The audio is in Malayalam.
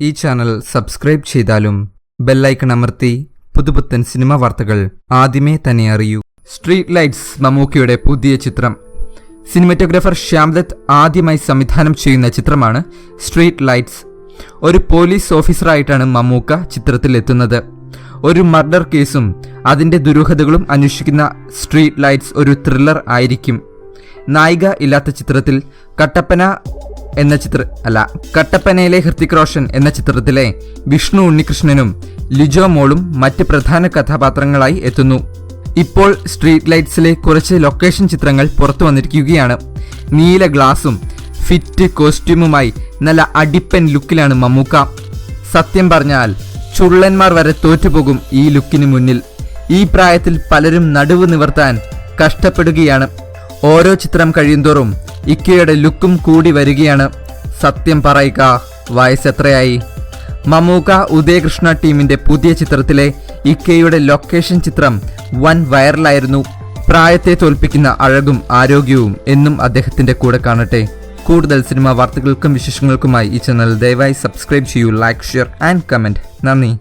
ഈ ചാനൽ സബ്സ്ക്രൈബ് ചെയ്താലും ബെല്ലൈക്കൺ അമർത്തി പുതുപുത്തൻ സിനിമ വാർത്തകൾ ആദ്യമേ തന്നെ അറിയൂ. സ്ട്രീറ്റ് ലൈറ്റ്സ് മമ്മൂക്കിയുടെ പുതിയ ചിത്രം. സിനിമറ്റോഗ്രാഫർ ശ്യാംദത്ത് ആദ്യമായി സംവിധാനം ചെയ്യുന്ന ചിത്രമാണ് സ്ട്രീറ്റ് ലൈറ്റ്സ്. ഒരു പോലീസ് ഓഫീസറായിട്ടാണ് മമ്മൂക്ക ചിത്രത്തിൽ എത്തുന്നത് ഒരു മർഡർ കേസും അതിന്റെ ദുരൂഹതകളും അന്വേഷിക്കുന്ന സ്ട്രീറ്റ് ലൈറ്റ്സ് ഒരു ത്രില്ലർ ആയിരിക്കും. നായിക ഇല്ലാത്ത ചിത്രത്തിൽ കട്ടപ്പന എന്ന ചിത്ര അല്ല കട്ടപ്പനയിലെ ഹൃത്തിക് റോഷൻ എന്ന ചിത്രത്തിലെ വിഷ്ണു ഉണ്ണികൃഷ്ണനും ലിജോ മോളും മറ്റ് പ്രധാന കഥാപാത്രങ്ങളായി എത്തുന്നു. ഇപ്പോൾ സ്ട്രീറ്റ് ലൈറ്റ്സിലെ കുറച്ച് ലൊക്കേഷൻ ചിത്രങ്ങൾ പുറത്തു വന്നിരിക്കുകയാണ്. നീല ഗ്ലാസും ഫിറ്റ് കോസ്റ്റ്യൂമുമായി നല്ല അടിപ്പൻ ലുക്കിലാണ് മമ്മൂക്ക. സത്യം പറഞ്ഞാൽ ചുള്ളന്മാർ വരെ തോറ്റുപോകും ഈ ലുക്കിന് മുന്നിൽ. ഈ പ്രായത്തിൽ പലരും നടുവ് നിവർത്താൻ കഷ്ടപ്പെടുകയാണ്. ഓരോ ചിത്രം കഴിയുന്തോറും ഇക്കയുടെ ലുക്കും കൂടി വരികയാണ്. സത്യം പറയുക വയസ്സെത്രയായി മമൂക ഉദയകൃഷ്ണ ടീമിന്റെ പുതിയ ചിത്രത്തിലെ ഇക്കയുടെ ലൊക്കേഷൻ ചിത്രം വൻ വൈറലായിരുന്നു. പ്രായത്തെ തോൽപ്പിക്കുന്ന അഴകും ആരോഗ്യവും എന്നും അദ്ദേഹത്തിന്റെ കൂടെ കാണട്ടെ. കൂടുതൽ സിനിമാ വാർത്തകൾക്കും വിശേഷങ്ങൾക്കുമായി ഈ ചാനൽ ദയവായി സബ്സ്ക്രൈബ് ചെയ്യൂ ലൈക്ക് ഷെയർ ആൻഡ് കമന്റ്. നന്ദി.